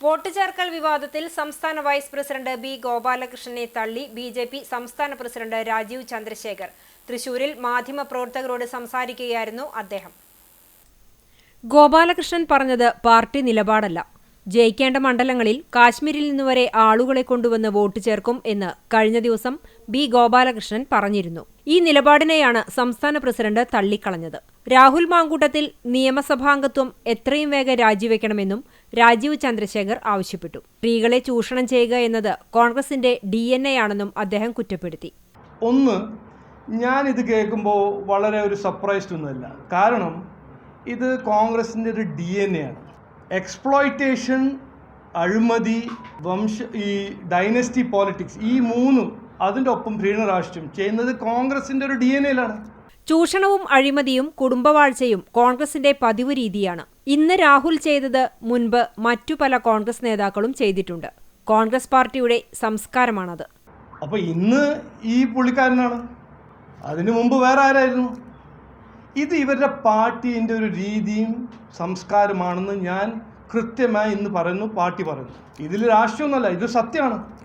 Vote ചേർക്കൽ വിവാദത്തിൽ സംസ്ഥാന vice president B ഗോപാലകൃഷ്ണനെ തള്ളി ബി ജെ പി സംസ്ഥാന പ്രസിഡന്റ് രാജീവ് ചന്ദ്രശേഖർ. തൃശൂരിൽ മാധ്യമപ്രവർത്തകരോട് സംസാരിക്കുകയായിരുന്നു അദ്ദേഹം. ഗോപാലകൃഷ്ണൻ പറഞ്ഞത് പാർട്ടി നിലപാടല്ല. ജയിക്കേണ്ട മണ്ഡലങ്ങളിൽ കാശ്മീരിൽ നിന്നുവരെ ആളുകളെ കൊണ്ടുവന്ന് വോട്ട് ചേർക്കും എന്ന് കഴിഞ്ഞ ദിവസം ബി ഗോപാലകൃഷ്ണൻ പറഞ്ഞിരുന്നു. ഈ നിലപാടിനെയാണ് സംസ്ഥാന പ്രസിഡന്റ് തള്ളിക്കളഞ്ഞത്. രാഹുൽ മാങ്കൂട്ടത്തിൽ നിയമസഭാംഗത്വം എത്രയും വേഗം രാജിവെക്കണമെന്നും രാജീവ് ചന്ദ്രശേഖർ ആവശ്യപ്പെട്ടു. സ്ത്രീകളെ ചൂഷണം ചെയ്യുക എന്നത് കോൺഗ്രസിന്റെ ഡി എൻ എ ആണെന്നും അദ്ദേഹം കുറ്റപ്പെടുത്തി. ഒന്ന് ഞാൻ ഇത് കേൾക്കുമ്പോൾ വളരെ ഒരു സർപ്രൈസ്ഡ് ഒന്നുമല്ല. കാരണം ഇത് കോൺഗ്രസിന്റെ ഒരു ഡി എൻ എ ആണ് എക്സ്പ്ലോയിറ്റേഷൻ അഴിമതി വംശ ഈ ഡൈനസ്റ്റി പോളിറ്റിക്സ് ഈ മൂന്നും അതിന്റെ ഒപ്പം ഭീണരാഷ്ട്രം ചെയ്യുന്നത് കോൺഗ്രസിന്റെ ഒരു ഡി എൻ എയിലാണ്. ചൂഷണവും അഴിമതിയും കുടുംബവാഴ്ചയും കോൺഗ്രസിന്റെ പതിവ് രീതിയാണ്. ഇന്ന് രാഹുൽ ചെയ്തത് മുൻപ് മറ്റു പല കോൺഗ്രസ് നേതാക്കളും ചെയ്തിട്ടുണ്ട്. കോൺഗ്രസ് പാർട്ടിയുടെ സംസ്കാരമാണത്. അപ്പോൾ ഇന്ന് ഈ പുള്ളിക്കാരനാണ്. അതിനു മുമ്പ് വേറെ ആരായിരുന്നു? ഇത് ഇവരുടെ പാർട്ടീന്റെ ഒരു രീതിയും സംസ്കാരമാണെന്ന് ഞാൻ കൃത്യമായി ഇന്ന് പറയുന്നു പാർട്ടി പറയുന്നു. ഇതിൽ രാഷ്ട്രീയമൊന്നുമല്ല ഇത് സത്യമാണ്.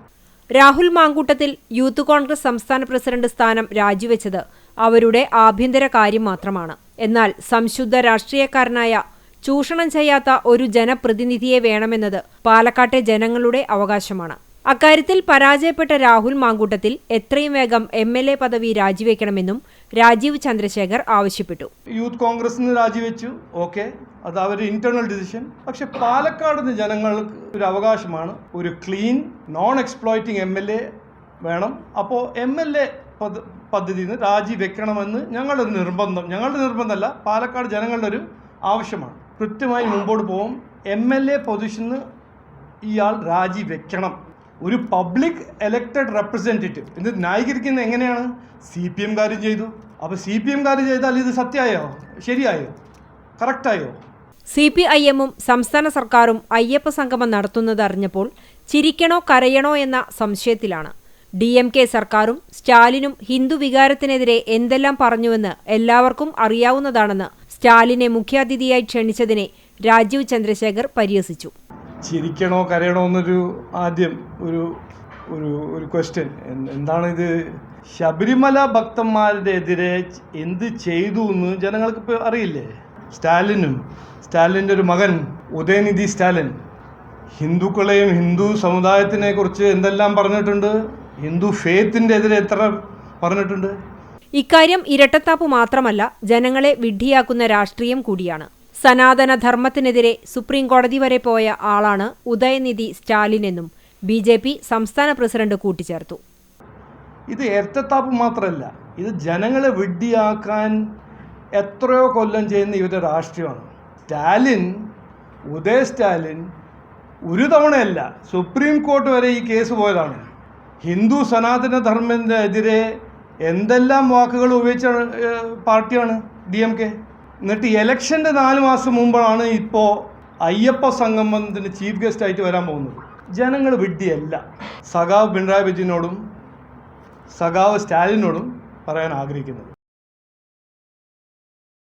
രാഹുൽ മാങ്കൂട്ടത്തിൽ യൂത്ത് കോൺഗ്രസ് സംസ്ഥാന പ്രസിഡന്റ് സ്ഥാനം രാജിവെച്ചത് അവരുടെ ആഭ്യന്തര കാര്യം മാത്രമാണ്. എന്നാൽ സംശുദ്ധ രാഷ്ട്രീയക്കാരനായ ചൂഷണം ചെയ്യാത്ത ഒരു ജനപ്രതിനിധിയെ വേണമെന്നത് പാലക്കാട്ടെ ജനങ്ങളുടെ അവകാശമാണ്. അക്കാര്യത്തിൽ പരാജയപ്പെട്ട രാഹുൽ മാങ്കൂട്ടത്തിൽ എത്രയും വേഗം എം എൽ എ പദവി രാജിവെക്കണമെന്നും രാജീവ് ചന്ദ്രശേഖർ ആവശ്യപ്പെട്ടു. യൂത്ത് കോൺഗ്രസിന് രാജിവെച്ചു. ഓക്കെ. അത് അവരുടെ ഇന്റേണൽ ഡിസിഷൻ പക്ഷെ പാലക്കാട് ജനങ്ങൾക്ക് ഒരു അവകാശമാണ്. ഒരു clean non exploiting M L A വേണം അപ്പോൾ എം എൽ എ പദ്ധതിയിൽ രാജിവെക്കണമെന്ന് ഞങ്ങളുടെ നിർബന്ധം. ഞങ്ങളുടെ നിർബന്ധമല്ല പാലക്കാട് ജനങ്ങളുടെ ഒരു ആവശ്യമാണ്. കൃത്യമായി മുമ്പോട്ട് പോകും എം എൽ എ പൊസിഷന് ഇയാൾ രാജിവെക്കണം. ഒരു പബ്ലിക് എലക്റ്റഡ് റെപ്രസെന്റേറ്റീവ് ഇത് ന്യായീകരിക്കുന്ന എങ്ങനെയാണ്? സി പി എംകാരും ചെയ്തു. അപ്പോൾ സി പി എംകാർ ചെയ്താൽ ഇത് സത്യമായോ? ശരിയായോ? കറക്റ്റായോ സി പി ഐ എമ്മും സംസ്ഥാന സർക്കാരും അയ്യപ്പ സംഗമം നടത്തുന്നത് അറിഞ്ഞപ്പോൾ ചിരിക്കണോ കരയണോ എന്ന സംശയത്തിലാണ്. ഡി എം കെ സർക്കാരും സ്റ്റാലിനും ഹിന്ദു വികാരത്തിനെതിരെ എന്തെല്ലാം പറഞ്ഞുവെന്ന് എല്ലാവർക്കും അറിയാവുന്നതാണെന്ന് സ്റ്റാലിനെ മുഖ്യാതിഥിയായി ക്ഷണിച്ചതിനെ രാജീവ് ചന്ദ്രശേഖർ പരിഹസിച്ചു. ചിരിക്കണോ കരയണോ എന്നൊരു ആദ്യം ഒരു ഒരു ഒരു ക്വസ്റ്റ്യൻ എന്താണിത്? ശബരിമല ഭക്തന്മാരുടെ എതിരെ എന്ത് ചെയ്തു എന്ന് ജനങ്ങൾക്ക് ഇപ്പോൾ അറിയില്ലേ? സ്റ്റാലിനും സ്റ്റാലിന്റെ ഒരു മകൻ ഉദയനിധി സ്റ്റാലിൻ. ഹിന്ദുക്കളെയും ഹിന്ദു സമുദായത്തിനെ കുറിച്ച് എന്തെല്ലാം പറഞ്ഞിട്ടുണ്ട്? ഹിന്ദു ഫെയ്ത്തിന്റെ എതിരെ എത്ര പറഞ്ഞിട്ടുണ്ട്? ഇക്കാര്യം ഇരട്ടത്താപ്പ് മാത്രമല്ല ജനങ്ങളെ വിഡ്ഢിയാക്കുന്ന രാഷ്ട്രീയം കൂടിയാണ്. സനാതന ധർമ്മത്തിനെതിരെ സുപ്രീം കോടതി വരെ പോയ ആളാണ് ഉദയനിധി സ്റ്റാലിൻ എന്നും ബി ജെ പി സംസ്ഥാന പ്രസിഡന്റ് കൂട്ടിച്ചേർത്തു. ഇത് എർത്തത്താപ്പ് മാത്രമല്ല ഇത് ജനങ്ങളെ വിഡ്ഢിയാക്കാൻ എത്രയോ കൊല്ലം ചെയ്യുന്ന ഇവരുടെ രാഷ്ട്രീയമാണ്. സ്റ്റാലിൻ ഉദയ സ്റ്റാലിൻ ഒരു തവണയല്ല സുപ്രീം കോർട്ട് വരെ ഈ കേസ് പോയതാണ്. ഹിന്ദു സനാതന ധർമ്മത്തിനെതിരെ എന്തെല്ലാം വാക്കുകൾ ഉപയോഗിച്ച പാർട്ടിയാണ് ഡി എം കെ? എന്നിട്ട് ഇലക്ഷന്റെ നാല് മാസം മുമ്പാണ് ഇപ്പോൾ അയ്യപ്പ സംഗമത്തിന് ചീഫ് ഗസ്റ്റ് ആയിട്ട് വരാൻ പോകുന്നത്. ജനങ്ങൾ വിഡ്ഢിയല്ല. സഖാവ് പിണറായി വിജയനോടും സഖാവ് സ്റ്റാലിനോടും പറയാൻ ആഗ്രഹിക്കുന്നത്.